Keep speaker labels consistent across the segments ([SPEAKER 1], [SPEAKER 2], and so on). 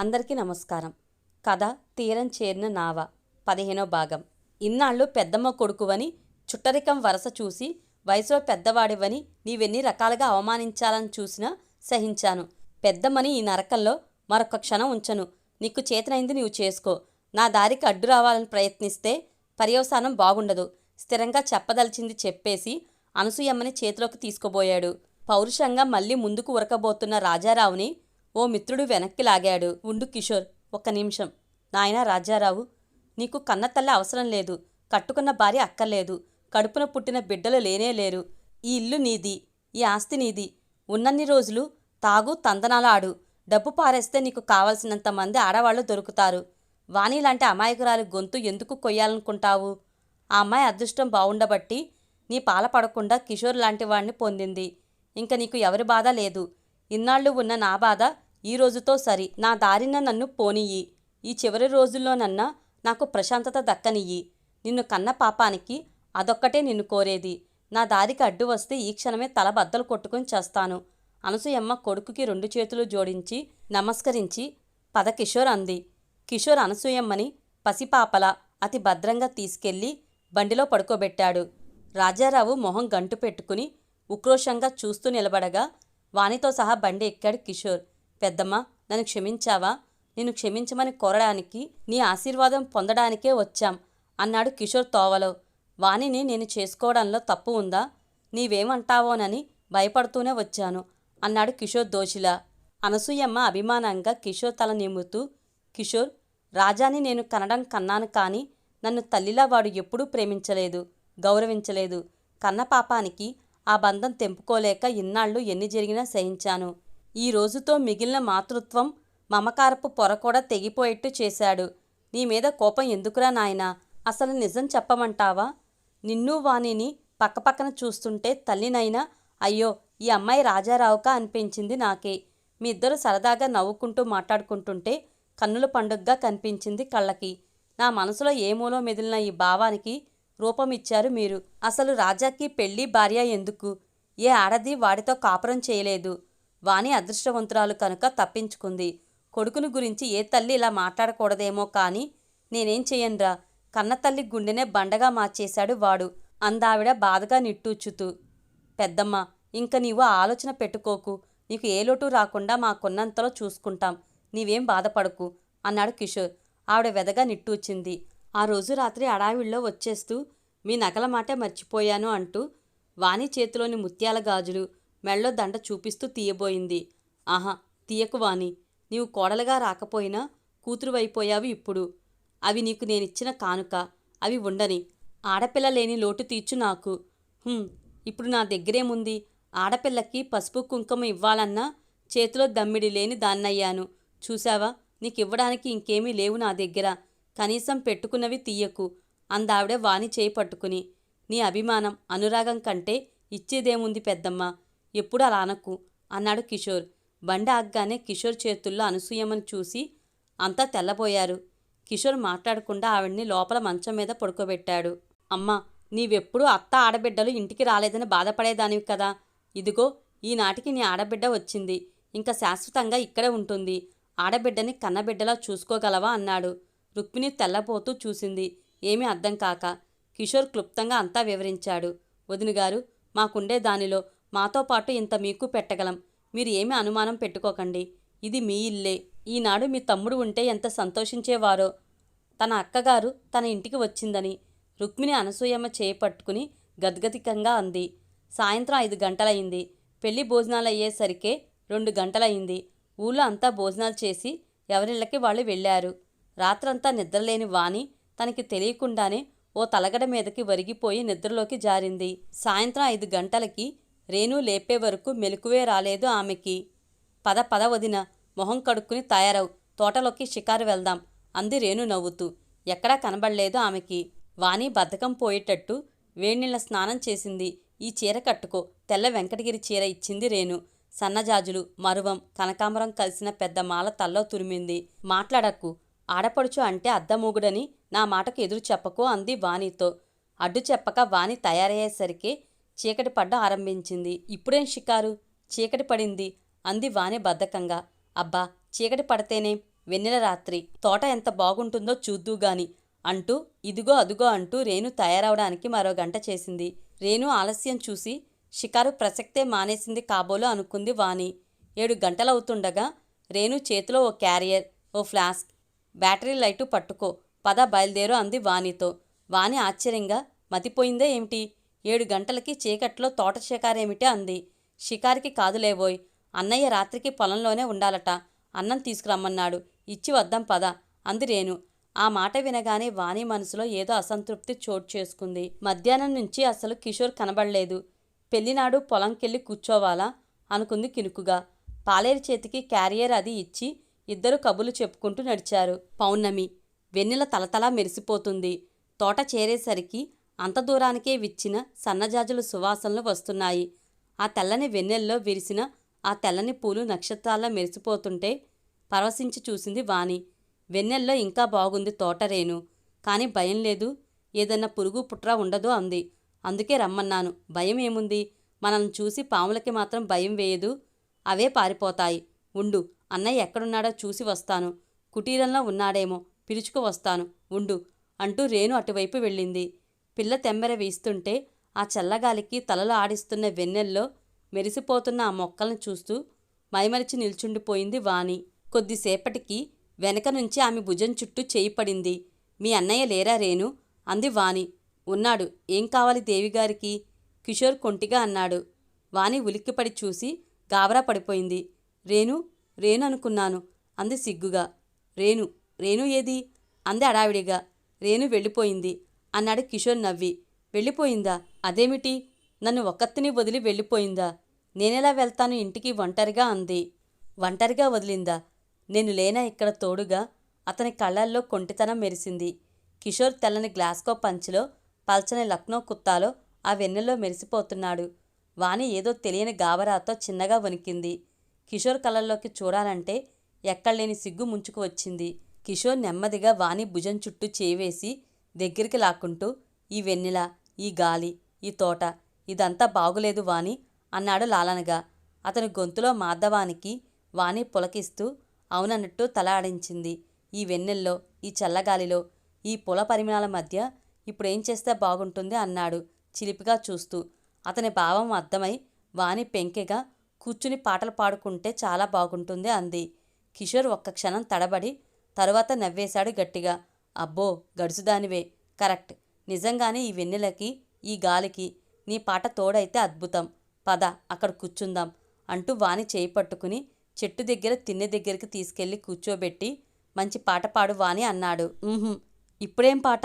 [SPEAKER 1] అందరికీ నమస్కారం. కథ తీరం చేరిన నావ పదిహేనో భాగం. ఇన్నాళ్ళు పెద్దమ్మ కొడుకువని చుట్టరికం వరస చూసి వయసులో పెద్దవాడివని నీవెన్ని రకాలుగా అవమానించాలని చూసినా సహించాను. పెద్దమ్మని ఈ నరకంలో మరొక క్షణం ఉంచను. నీకు చేతనైంది నీవు చేసుకో. నా దారికి అడ్డు రావాలని ప్రయత్నిస్తే పర్యవసానం బాగుండదు. స్థిరంగా చెప్పదలిచింది చెప్పేసి అనసూయమ్మని చేతిలోకి తీసుకోబోయాడు పౌరుషంగా మళ్ళీ ముందుకు ఉరకబోతున్న రాజారావుని ఓ మిత్రుడు వెనక్కి లాగాడు. ఉండు కిషోర్ ఒక్క నిమిషం. నాయనా రాజారావు నీకు కన్నతల్లి అవసరం లేదు. కట్టుకున్న భార్య అక్కర్లేదు. కడుపున పుట్టిన బిడ్డలు లేనే లేరు. ఈ ఇల్లు నీది ఈ ఆస్తి నీది. ఉన్నన్ని రోజులు తాగు తందనాలాడు డబ్బు పారేస్తే నీకు కావలసినంత మంది ఆడవాళ్ళు దొరుకుతారు. వాణి లాంటి అమాయకురాలి గొంతు ఎందుకు కొయ్యాలనుకుంటావు? ఆ అమ్మాయి అదృష్టం బావుండబట్టి నీ పాల పడకుండా కిషోర్ లాంటి వాడిని పొందింది. ఇంక నీకు ఎవరి బాధ లేదు. ఇన్నాళ్ళు ఉన్న నా బాధ ఈ రోజుతో సరి. నా దారిన నన్ను పోనియ్యి. ఈ చివరి రోజుల్లోనన్నా నాకు ప్రశాంతత దక్కనియ్యి. నిన్ను కన్న పాపానికి అదొక్కటే నిన్ను కోరేది. నా దారికి అడ్డు వస్తే ఈ క్షణమే తల బద్దలు కొట్టుకుని చేస్తాను. అనసూయమ్మ కొడుకుకి రెండు చేతులు జోడించి నమస్కరించి పద కిషోర్ అంది. కిషోర్ అనసూయమ్మని పసిపాపల అతి భద్రంగా తీసుకెళ్ళి బండిలో పడుకోబెట్టాడు. రాజారావు మొహం గంటు పెట్టుకుని ఉక్రోషంగా చూస్తూ నిలబడగా వానితో సహా బండి ఎక్కాడు కిషోర్. పెద్దమ్మ నన్ను క్షమించావా? నిన్ను క్షమించమని కోరడానికి నీ ఆశీర్వాదం పొందడానికే వచ్చాం అన్నాడు కిషోర్ తోవలో. వాణిని నేను చేసుకోవడంలో తప్పు ఉందా? నీవేమంటావోనని భయపడుతూనే వచ్చాను అన్నాడు కిషోర్ దోషిలా. అనసూయమ్మ అభిమానంగా కిషోర్ తల నిమ్ముతూ కిషోర్ రాజాని నేను కనడం కన్నాను కానీ నన్ను తల్లిలా వాడు ఎప్పుడూ ప్రేమించలేదు గౌరవించలేదు. కన్న పాపానికి ఆ బంధం తెంపుకోలేక ఇన్నాళ్ళు ఎన్ని జరిగినా సహించాను. ఈ రోజుతో మిగిలిన మాతృత్వం మమకారపు పొర కూడా తెగిపోయేట్టు చేశాడు. నీ మీద కోపం ఎందుకురా నాయనా? అసలు నిజం చెప్పమంటావా? నిన్ను వాణిని పక్కపక్కన చూస్తుంటే తల్లినైనా అయ్యో ఈ అమ్మాయి రాజారావుకా అనిపించింది నాకే. మీ ఇద్దరు సరదాగా నవ్వుకుంటూ మాట్లాడుకుంటుంటే కన్నుల పండుగగా కనిపించింది కళ్ళకి. నా మనసులో ఏ మూలో మెదిలిన ఈ భావానికి రూపమిచ్చారు మీరు. అసలు రాజాకి పెళ్ళి భార్య ఎందుకు? ఏ ఆడది వాడితో కాపురం చేయలేదు. వాణి అదృష్టవంతురాలు కనుక తప్పించుకుంది. కొడుకుని గురించి ఏ తల్లి ఇలా మాట్లాడకూడదేమో కానీ నేనేం చెయ్యనురా? కన్నతల్లి గుండెనే బండగా మార్చేశాడు వాడు. అందావిడ బాధగా నిట్టూచుతూ పెద్దమ్మ ఇంక నీవు ఆలోచన పెట్టుకోకు. నీకు ఏ లోటు రాకుండా మాకున్నంతలో చూసుకుంటాం. నీవేం బాధపడకు అన్నాడు కిషోర్. ఆవిడ వెదగా నిట్టూచింది ఆ రోజు రాత్రి అడావిడిలో వచ్చేస్తూ మీ నకల మాటే మర్చిపోయాను అంటూ వాణి చేతిలోని ముత్యాల గాజులు మెళ్ళో దండ చూపిస్తూ తీయబోయింది. ఆహా తీయకు వాణి. నీవు కోడలుగా రాకపోయినా కూతురువైపోయావు ఇప్పుడు. అవి నీకు నేనిచ్చిన కానుక. అవి ఉండని. ఆడపిల్ల లేని లోటు తీర్చు నాకు. ఇప్పుడు నా దగ్గరేముంది? ఆడపిల్లకి పసుపు కుంకుమ ఇవ్వాలన్నా చేతిలో దమ్మిడి లేని దాన్నయ్యాను. చూశావా? నీకివ్వడానికి ఇంకేమీ లేవు నా దగ్గర. కనీసం పెట్టుకున్నవి తీయకు. అందావిడ వాణి చేయి పట్టుకుని నీ అభిమానం అనురాగం కంటే ఇచ్చేదేముంది పెద్దమ్మ? ఎప్పుడు అలా అనకు? అన్నాడు కిషోర్. బండ ఆగ్గానే కిషోర్ చేతుల్లో అనసూయమని చూసి అంతా తెల్లబోయారు. కిషోర్ మాట్లాడకుండా ఆవిడ్ని లోపల మంచం మీద పడుకోబెట్టాడు. అమ్మా నీవెప్పుడూ అత్త ఆడబిడ్డలు ఇంటికి రాలేదని బాధపడేదానివి కదా. ఇదిగో ఈనాటికి నీ ఆడబిడ్డ వచ్చింది. ఇంకా శాశ్వతంగా ఇక్కడే ఉంటుంది. ఆడబిడ్డని కన్నబిడ్డలా చూసుకోగలవా? అన్నాడు. రుక్మిణి తెల్లపోతూ చూసింది. ఏమీ అర్థం కాక కిషోర్ క్లుప్తంగా అంతా వివరించాడు. వదినగారు మాకుండే దానిలో మాతో పాటు ఇంత మీకు పెట్టగలం. మీరు ఏమీ అనుమానం పెట్టుకోకండి. ఇది మీ ఇల్లే. ఈనాడు మీ తమ్ముడు ఉంటే ఎంత సంతోషించేవారో. తన అక్కగారు తన ఇంటికి వచ్చిందని రుక్మిణి అనసూయమ్మ చేపట్టుకుని పట్టుకుని గద్గదికంగా అంది. సాయంత్రం ఐదు గంటలయింది. పెళ్ళి భోజనాలు అయ్యేసరికే రెండు గంటలయింది. ఊళ్ళో అంతా భోజనాలు చేసి ఎవరిళ్ళకి వాళ్ళు వెళ్ళారు. రాత్రంతా నిద్రలేని వాణి తనకి తెలియకుండానే ఓ తలగడ మీదకి వరిగిపోయి నిద్రలోకి జారింది. సాయంత్రం ఐదు గంటలకి రేణు లేపే వరకు మెలకువే రాలేదు ఆమెకి. పద పద వదిన మొహం కడుక్కుని తయారవు. తోటలోకి షికారు వెళ్దాం అంది రేణు నవ్వుతూ. ఎక్కడా కనబడలేదు ఆమెకి. వాణి బద్ధకం పోయేటట్టు వేణిళ్ళ స్నానం చేసింది. ఈ చీర కట్టుకో తెల్ల వెంకటగిరి చీర ఇచ్చింది రేణు. సన్నజాజులు మరువం కనకాంబరం కలిసిన పెద్ద మాల తల్లో తురిమింది. మాట్లాడకు ఆడపడుచు అంటే అద్దమూగుడని నా మాటకు ఎదురు చెప్పకు అంది వాణితో. అడ్డు చెప్పక వాణి తయారయ్యేసరికి చీకటి పడ్డ ఆరంభించింది. ఇప్పుడేం షికారు? చీకటి పడింది అంది వాణి బద్ధకంగా. అబ్బా చీకటి పడితేనే వెన్నెల రాత్రి. తోట ఎంత బాగుంటుందో చూద్దూ గాని. అంటూ ఇదిగో అదుగో అంటూ రేణు తయారవడానికి మరో గంట చేసింది. రేణు ఆలస్యం చూసి షికారు ప్రసక్తే మానేసింది కాబోలు అనుకుంది వాణి. ఏడు గంటలవుతుండగా రేణు చేతిలో ఓ క్యారియర్ ఓ ఫ్లాస్క్ బ్యాటరీ లైటు పట్టుకో. పద బయలుదేరు అంది వాణితో వాణి ఆశ్చర్యంగా మతిపోయిందే ఏమిటి? ఏడు గంటలకి చీకట్లో తోట షికారేమిటి అంది. షికారికి కాదులేవోయ్ అన్నయ్య రాత్రికి పొలంలోనే ఉండాలట. అన్నం తీసుకురమ్మన్నాడు. ఇచ్చి వద్దాం పద అంది రేణు. ఆ మాట వినగానే వాణి మనసులో ఏదో అసంతృప్తి చోటు చేసుకుంది. మధ్యాహ్నం నుంచి అసలు కిషోర్ కనబడలేదు. పెళ్ళినాడు పొలంకెళ్ళి కూర్చోవాలా? అనుకుంది కినుకుగా. పాలేరు చేతికి క్యారియర్ అది ఇచ్చి ఇద్దరు కబులు చెప్పుకుంటూ నడిచారు. పౌర్ణమి. వెన్నెల తలతలా మెరిసిపోతుంది. తోట చేరేసరికి అంత దూరానికే విచ్చిన సన్నజాజుల సువాసనలు వస్తున్నాయి. ఆ తెల్లని వెన్నెల్లో విరిసిన ఆ తెల్లని పూలు నక్షత్రాల్లా మెరిసిపోతుంటే పరవశించి చూసింది వాణి. వెన్నెల్లో ఇంకా బాగుంది తోటరేను కాని కానీ భయం లేదు. ఏదన్నా పురుగు పుట్రా ఉండదు అంది. అందుకే రమ్మన్నాను. భయం ఏముంది? మనల్ని చూసి పాములకి మాత్రం భయం వేయదు. అవే పారిపోతాయి. ఉండు. అన్నయ్య ఎక్కడున్నాడో చూసి వస్తాను. కుటీరంలో ఉన్నాడేమో పిలుచుకు వస్తాను. ఉండు అంటూ రేణు అటువైపు వెళ్ళింది. పిల్ల తెమ్మెర వీస్తుంటే ఆ చల్లగాలికి తలలు ఆడిస్తున్న వెన్నెల్లో మెరిసిపోతున్న ఆ మొక్కలను చూస్తూ మైమరిచి నిల్చుండిపోయింది వాణి. కొద్దిసేపటికి వెనక నుంచి ఆమె భుజం చుట్టూ చేయి పడింది. మీ అన్నయ్య లేరా రేణు? అంది వాణి. ఉన్నాడు. ఏం కావాలి దేవిగారికి? కిషోర్ కొంటిగా అన్నాడు. వాణి ఉలిక్కిపడి చూసి గాబరా పడిపోయింది. రేణు రేణు అనుకున్నాను అంది సిగ్గుగా. రేణు రేణు ఏది? అంది అడావిడిగా రేణు వెళ్ళిపోయింది. అన్నాడు కిషోర్ నవ్వి. వెళ్ళిపోయిందా? అదేమిటి? నన్ను ఒక్కత్తిని వదిలి వెళ్ళిపోయిందా? నేనెలా వెళ్తాను ఇంటికి ఒంటరిగా? అంది. ఒంటరిగా వదిలిందా? నేను లేనా ఇక్కడ తోడుగా? అతని కళ్ళల్లో కొంటితనం మెరిసింది. కిషోర్ తెల్లని గ్లాస్కో పంచిలో పల్చని లక్నో కుత్తాలో ఆ వెన్నెల్లో మెరిసిపోతున్నాడు. వాణి ఏదో తెలియని గాబరాతో చిన్నగా వణికింది. కిషోర్ కళ్ళల్లోకి చూడాలంటే ఎక్కడలేని సిగ్గు ముంచుకు వచ్చింది. కిషోర్ నెమ్మదిగా వాణి భుజం చుట్టూ చేవేసి దగ్గరికి లాక్కుంటూ ఈ వెన్నెల ఈ గాలి ఈ తోట ఇదంతా బాగులేదు వాణి అన్నాడు లాలనగా. అతని గొంతులో మాధవానికి వాణి పులకిస్తూ అవునన్నట్టు తల ఆడించింది. ఈ వెన్నెల్లో ఈ చల్లగాలిలో ఈ పుల పరిమాణాల మధ్య ఇప్పుడేం చేస్తే బాగుంటుంది అన్నాడు చిలిపిగా చూస్తూ. అతని భావం అర్థమై వాణి పెంకెగా కూర్చుని పాటలు పాడుకుంటే చాలా బాగుంటుంది అంది. కిషోర్ ఒక్క క్షణం తడబడి తరువాత నవ్వేశాడు గట్టిగా. అబ్బో గడుసుదానివే. కరెక్ట్. నిజంగానే ఈ వెన్నెలకి ఈ గాలికి నీ పాట తోడైతే అద్భుతం. పద అక్కడ కూర్చుందాం అంటూ వాణి చేయి పట్టుకుని చెట్టు దగ్గర తిన్నె దగ్గరికి తీసుకెళ్ళి కూర్చోబెట్టి మంచి పాట పాడు వాణి అన్నాడు. ఇప్పుడేం పాట?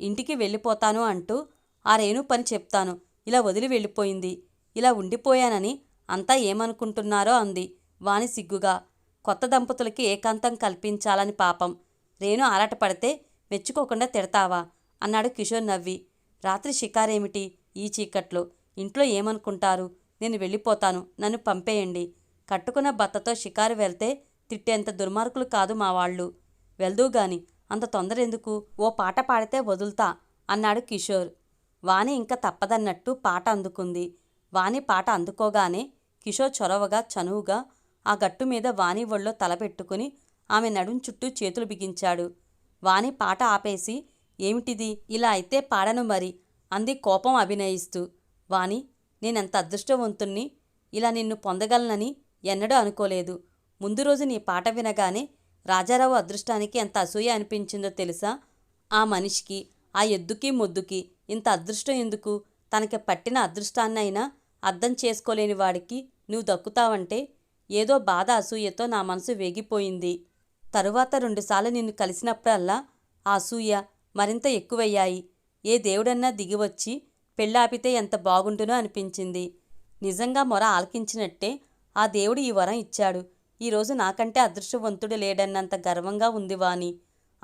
[SPEAKER 1] ఇంటికి వెళ్ళిపోతాను అంటూ ఆ రేణు పని చెప్తాను. ఇలా వదిలి వెళ్ళిపోయింది. ఇలా ఉండిపోయానని అంతా ఏమనుకుంటున్నారో అంది. వాణి సిగ్గుగా. కొత్త దంపతులకి ఏకాంతం కల్పించాలని పాపం. రేణు ఆరాటపడితే మెచ్చుకోకుండా తిడతావా? అన్నాడు కిషోర్ నవ్వి. రాత్రి షికారేమిటి? ఈ చీకట్లో. ఇంట్లో ఏమనుకుంటారు? నేను వెళ్ళిపోతాను. నన్ను పంపేయండి. కట్టుకున్న భర్తతో షికారు వెళ్తే తిట్టేంత దుర్మార్గులు కాదు మా వాళ్ళు. వెళ్దూ గాని అంత తొందర ఎందుకు ఓ పాట పాడితే వదులుతా అన్నాడు కిషోర్. వాణి ఇంకా తప్పదన్నట్టు పాట అందుకుంది. వాణి పాట అందుకోగానే కిషోర్ చొరవగా చనువుగా ఆ గట్టు మీద వాణి ఒళ్ళో తలపెట్టుకుని ఆమె నడుం చుట్టూ చేతులు బిగించాడు. వాణి పాట ఆపేసి ఏమిటిది? ఇలా అయితే పాడను మరి అంది కోపం అభినయిస్తూ. వాణి నేనెంత అదృష్టవంతుణ్ణి? ఇలా నిన్ను పొందగలనని ఎన్నడూ అనుకోలేదు. ముందు రోజు నీ పాట వినగానే రాజారావు అదృష్టానికి ఎంత అసూయ అనిపించిందో తెలుసా? ఆ మనిషికి ఆ ఎద్దుకి మొద్దుకి ఇంత అదృష్టం ఎందుకు? తనకి పట్టిన అదృష్టాన్నైనా అర్థం చేసుకోలేని వాడికి నువ్వు దక్కుతావంటే ఏదో బాధ అసూయతో నా మనసు వేగిపోయింది. తరువాత రెండుసార్లు నిన్ను కలిసినప్పుడల్లా ఆ అసూయ మరింత ఎక్కువయ్యాయి. ఏ దేవుడన్నా దిగివచ్చి పెళ్ళాపితే ఎంత బాగుంటునో అనిపించింది. నిజంగా మొర ఆలకించినట్టే ఆ దేవుడు ఈ వరం ఇచ్చాడు. ఈరోజు నాకంటే అదృష్టవంతుడు లేడన్నంత గర్వంగా ఉంది వాణి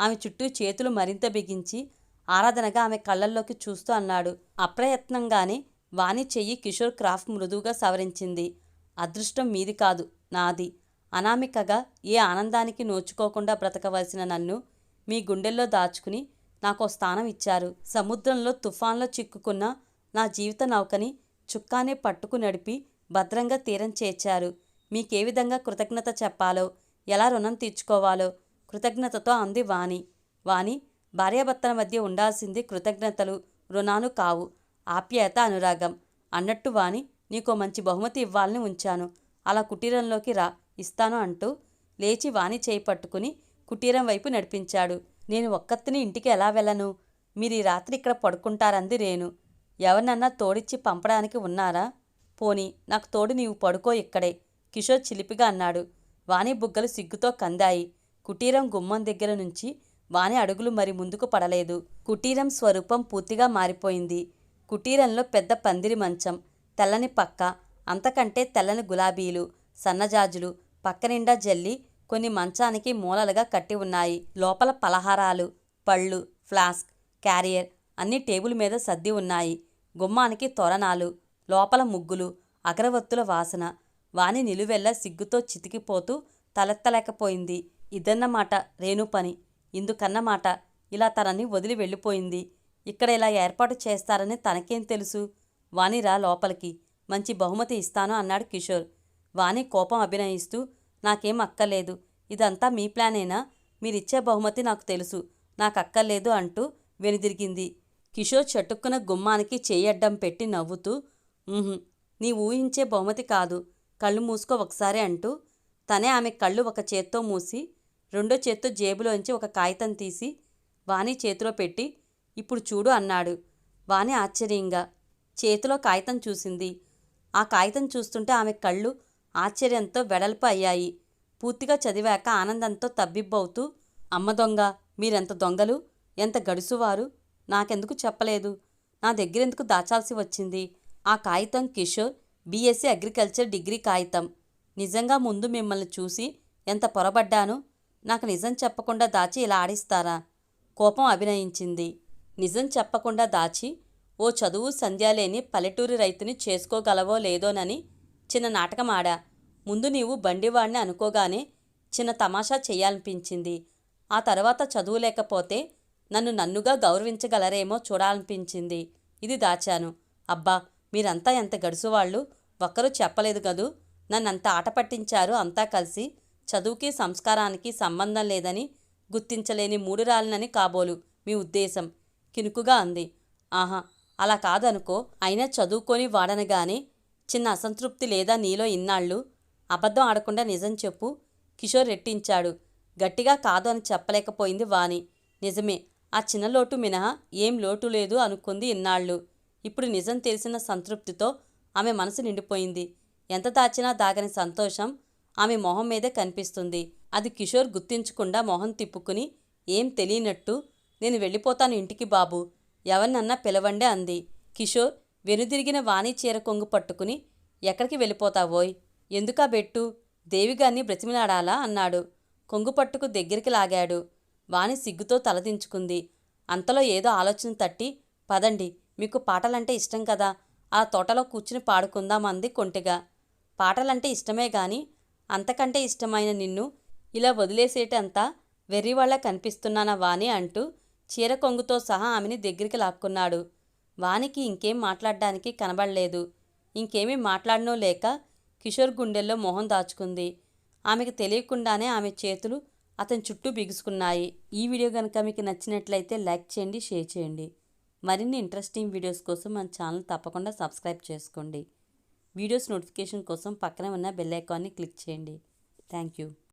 [SPEAKER 1] ఆమె చుట్టూ చేతులు మరింత బిగించి ఆరాధనగా ఆమె కళ్ళల్లోకి చూస్తూ అన్నాడు. అప్రయత్నంగానే వాణి చెయ్యి కిషోర్ క్రాఫ్ట్ మృదువుగా సవరించింది. అదృష్టం మీది కాదు నాది. అనామికగా ఏ ఆనందానికి నోచుకోకుండా బ్రతకవలసిన నన్ను మీ గుండెల్లో దాచుకుని నాకో స్థానం ఇచ్చారు. సముద్రంలో తుఫాన్లో చిక్కుకున్న నా జీవిత నౌకని చుక్కానే పట్టుకు నడిపి భద్రంగా తీరం చేర్చారు. మీకే విధంగా కృతజ్ఞత చెప్పాలో ఎలా రుణం తీర్చుకోవాలో కృతజ్ఞతతో అంది వాణి. వాణి భార్యాభర్తల మధ్య ఉండాల్సింది కృతజ్ఞతలు రుణాలు కావు. ఆప్యాయత అనురాగం. అన్నట్టు వాణి నీకో మంచి బహుమతి ఇవ్వాలని ఉంచాను. అలా కుటీరంలోకి రా ఇస్తాను అంటూ లేచి వాణి చేయి పట్టుకుని కుటీరం వైపు నడిపించాడు. నేను ఒక్కత్తిని ఇంటికి ఎలా వెళ్ళను? మీరు ఈ రాత్రి ఇక్కడ పడుకుంటారంది రేణు. ఎవరినన్నా తోడిచ్చి పంపడానికి ఉన్నారా? పోనీ నాకు తోడు నీవు పడుకో ఇక్కడే కిషోర్ చిలిపిగా అన్నాడు. వాణి బుగ్గలు సిగ్గుతో కందాయి. కుటీరం గుమ్మం దగ్గర నుంచి వాణి అడుగులు మరి ముందుకు పడలేదు. కుటీరం స్వరూపం పూర్తిగా మారిపోయింది. కుటీరంలో పెద్ద పందిరి మంచం. తెల్లని పక్క అంతకంటే తెల్లని గులాబీలు సన్నజాజులు పక్కనిండా జల్లి కొన్ని మంచానికి మూలలుగా కట్టి ఉన్నాయి. లోపల పలహారాలు పళ్ళు ఫ్లాస్క్ క్యారియర్ అన్ని టేబుల్ మీద సర్ది ఉన్నాయి. గుమ్మానికి తోరణాలు లోపల ముగ్గులు అగరవత్తుల వాసన వాణి నిలువెల్ల సిగ్గుతో చితికిపోతూ తలెత్తలేకపోయింది. ఇదన్నమాట రేణు పని. ఇందుకన్నమాట ఇలా తనని వదిలి వెళ్ళిపోయింది. ఇక్కడ ఇలా ఏర్పాటు చేస్తారని తనకేం తెలుసు? వాణిరా లోపలికి. మంచి బహుమతి ఇస్తాను అన్నాడు కిషోర్. వాణి కోపం అభినయిస్తూ నాకేం అక్కర్లేదు. ఇదంతా మీ ప్లానేనా? మీరిచ్చే బహుమతి నాకు తెలుసు. నాకు అక్కర్లేదు అంటూ వెనుదిరిగింది. కిషోర్ చటుక్కున గుమ్మానికి చేయడ్డం పెట్టి నవ్వుతూ నీ ఊహించే బహుమతి కాదు. కళ్ళు మూసుకో ఒకసారి అంటూ తనే ఆమె కళ్ళు ఒక చేత్తో మూసి రెండో చేత్తో జేబులోంచి ఒక కాగితం తీసి వాణి చేతిలో పెట్టి ఇప్పుడు చూడు అన్నాడు. వాణి ఆశ్చర్యంగా చేతిలో కాగితం చూసింది. ఆ కాగితం చూస్తుంటే ఆమె కళ్ళు ఆశ్చర్యంతో వెడల్పు అయ్యాయి. పూర్తిగా చదివాక ఆనందంతో తబ్బిబ్బవుతూ అమ్మ దొంగ మీరెంత దొంగలు? ఎంత గడుసువారు? నాకెందుకు చెప్పలేదు? నా దగ్గరెందుకు దాచాల్సి వచ్చింది? ఆ కాగితం కిషోర్ బీఎస్సీ అగ్రికల్చర్ డిగ్రీ కాగితం. నిజంగా ముందు మిమ్మల్ని చూసి ఎంత పొరబడ్డాను? నాకు నిజం చెప్పకుండా దాచి ఇలా ఆడిస్తారా? కోపం అభినయించింది. నిజం చెప్పకుండా దాచి ఓ చదువు సంధ్యాలేని పల్లెటూరి రైతుని చేసుకోగలవో లేదోనని చిన్న నాటకం ఆడా. ముందు నీవు బండివాడిని అనుకోగానే చిన్న తమాషా చేయాలనిపించింది ఆ తర్వాత చదువు లేకపోతే నన్ను నన్నుగా గౌరవించగలరేమో చూడాలనిపించింది. ఇది దాచాను. అబ్బా మీరంతా ఎంత గడుసువాళ్ళు. ఒక్కరూ చెప్పలేదు కదూ. నన్నంత ఆట పట్టించారు అంతా కలిసి. చదువుకి సంస్కారానికి సంబంధం లేదని గుర్తించలేని మూడు రాళ్ళనని కాబోలు మీ ఉద్దేశం. కినుకుగా అంది. ఆహా అలా కాదనుకో అయినా చదువుకొని వాడనగానే చిన్న అసంతృప్తి లేదా నీలో ఇన్నాళ్ళు అబద్ధం ఆడకుండా నిజం చెప్పు కిషోర్ రెట్టించాడు. గట్టిగా కాదు అని చెప్పలేకపోయింది వాణి. నిజమే ఆ చిన్న లోటు మినహా ఏం లోటు లేదు అనుకుంది ఇన్నాళ్ళు. ఇప్పుడు నిజం తెలిసిన సంతృప్తితో ఆమె మనసు నిండిపోయింది. ఎంత దాచినా దాగని సంతోషం ఆమె మొహం మీదే కనిపిస్తుంది. అది కిషోర్ గుర్తించకుండా మొహం తిప్పుకుని ఏం తెలియనట్టు? నేను వెళ్ళిపోతాను ఇంటికి బాబు. ఎవరినన్నా పిలవండి అంది. కిషోర్ వెనుదిరిగిన వాణి చీర కొంగు పట్టుకుని ఎక్కడికి వెళ్ళిపోతావోయ్? ఎందుకా బెట్టు? దేవిగాన్ని బ్రతిమిలాడాలా? అన్నాడు. కొంగు పట్టుకు దగ్గరికి లాగాడు. వాణి సిగ్గుతో తలదించుకుంది అంతలో ఏదో ఆలోచన తట్టి పదండి మీకు పాటలంటే ఇష్టం కదా ఆ తోటలో కూర్చుని పాడుకుందాం అంది కొంటిగా. పాటలంటే ఇష్టమే గాని అంతకంటే ఇష్టమైన నిన్ను ఇలా వదిలేసేటంతా వెర్రివాళ్ళ కనిపిస్తున్నానా వాణి అంటూ చీర కొంగుతో సహా ఆమెని దగ్గరికి లాక్కున్నాడు. వానికి ఇంకేం మాట్లాడడానికి కనబడలేదు. ఇంకేమీ మాట్లాడనో లేక కిషోర్ గుండెల్లో మొహం దాచుకుంది. ఆమెకు తెలియకుండానే ఆమె చేతులు అతని చుట్టూ బిగుసుకున్నాయి. ఈ వీడియో కనుక మీకు నచ్చినట్లయితే లైక్ చేయండి షేర్ చేయండి. మరిన్ని ఇంట్రెస్టింగ్ వీడియోస్ కోసం మన ఛానల్ తప్పకుండా సబ్స్క్రైబ్ చేసుకోండి. వీడియోస్ నోటిఫికేషన్ కోసం పక్కనే ఉన్న బెల్ ఐకాన్ని క్లిక్ చేయండి. Thank you.